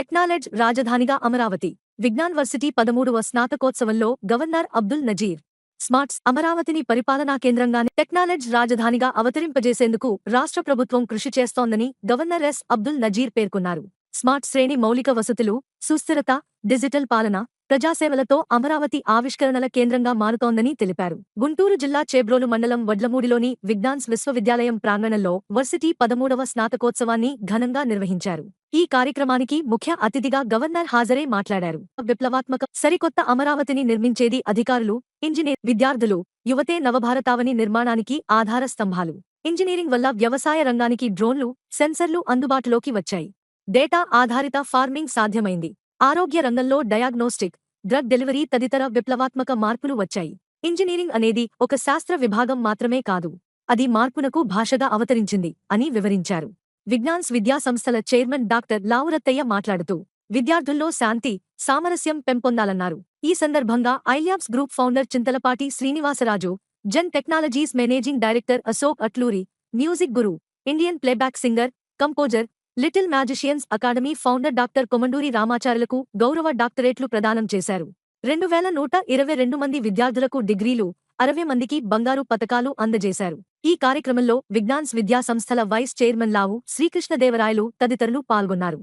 టెక్నాలజ్ రాజధానిగా అమరావతి. విజ్ఞాన్వర్సిటీ పదమూడవ స్నాతకోత్సవంలో గవర్నర్ అబ్దుల్ నజీర్. స్మార్ట్స్ అమరావతిని పరిపాలనా కేంద్రంగానే టెక్నాలజ్ రాజధానిగా అవతరింపజేసేందుకు రాష్ట్ర ప్రభుత్వం కృషి చేస్తోందని గవర్నర్ ఎస్. అబ్దుల్ నజీర్ పేర్కొన్నారు. స్మార్ట్ శ్రేణి మౌలిక వసతులు సుస్థిరత డిజిటల్ పాలన ప్రజాసేవలతో అమరావతి ఆవిష్కరణల కేంద్రంగా మారుతోందని తెలిపారు. గుంటూరు జిల్లా చేబ్రోలు మండలం వడ్లమూడిలోని విజ్ఞాన్స్ విశ్వవిద్యాలయం ప్రాంగణంలో వర్సిటీ పదమూడవ స్నాతకోత్సవాన్ని ఘనంగా నిర్వహించారు. ఈ కార్యక్రమానికి ముఖ్య అతిథిగా గవర్నర్ హాజరై మాట్లాడారు. విప్లవాత్మక సరికొత్త అమరావతిని నిర్మించేది అధికారులు ఇంజనీర్ విద్యార్థులు యువతే నవభారతావని నిర్మాణానికి ఆధార స్తంభాలు. ఇంజనీరింగ్ వల్ల వ్యవసాయ రంగానికి డ్రోన్లు సెన్సర్లు అందుబాటులోకి వచ్చాయి. డేటా ఆధారిత ఫార్మింగ్ సాధ్యమైంది. ఆరోగ్య రంగంలో డయాగ్నోస్టిక్ డ్రగ్ డెలివరీ తదితర విప్లవాత్మక మార్పులు వచ్చాయి. ఇంజనీరింగ్ అనేది ఒక శాస్త్ర విభాగం మాత్రమే కాదు అది మార్పునకు భాషగా అవతరించింది అని వివరించారు. విజ్ఞాన్స్ విద్యా సంస్థల చైర్మన్ డాక్టర్ లావురత్తయ్య మాట్లాడుతూ విద్యార్థుల్లో శాంతి సామరస్యం పెంపొందాలన్నారు. ఈ సందర్భంగా iLabs group founder Chintalapati Srinivasaraju Zen technologies managing director Ashok Atluri music guru Indian playback singer composer little magicians academy founder doctor Komanduri రామాచారులకు గౌరవ డాక్టరేట్లు ప్రదానం చేశారు. రెండు వేల నూట ఇరవై రెండు మంది విద్యార్థులకు డిగ్రీలు అరవై మందికి బంగారు పతకాలు అందజేశారు. ఈ కార్యక్రమంలో విజ్ఞాన్స్ విద్యా సంస్థల వైస్ చైర్మన్ లావు శ్రీకృష్ణదేవరాయలు తదితరులు పాల్గొన్నారు.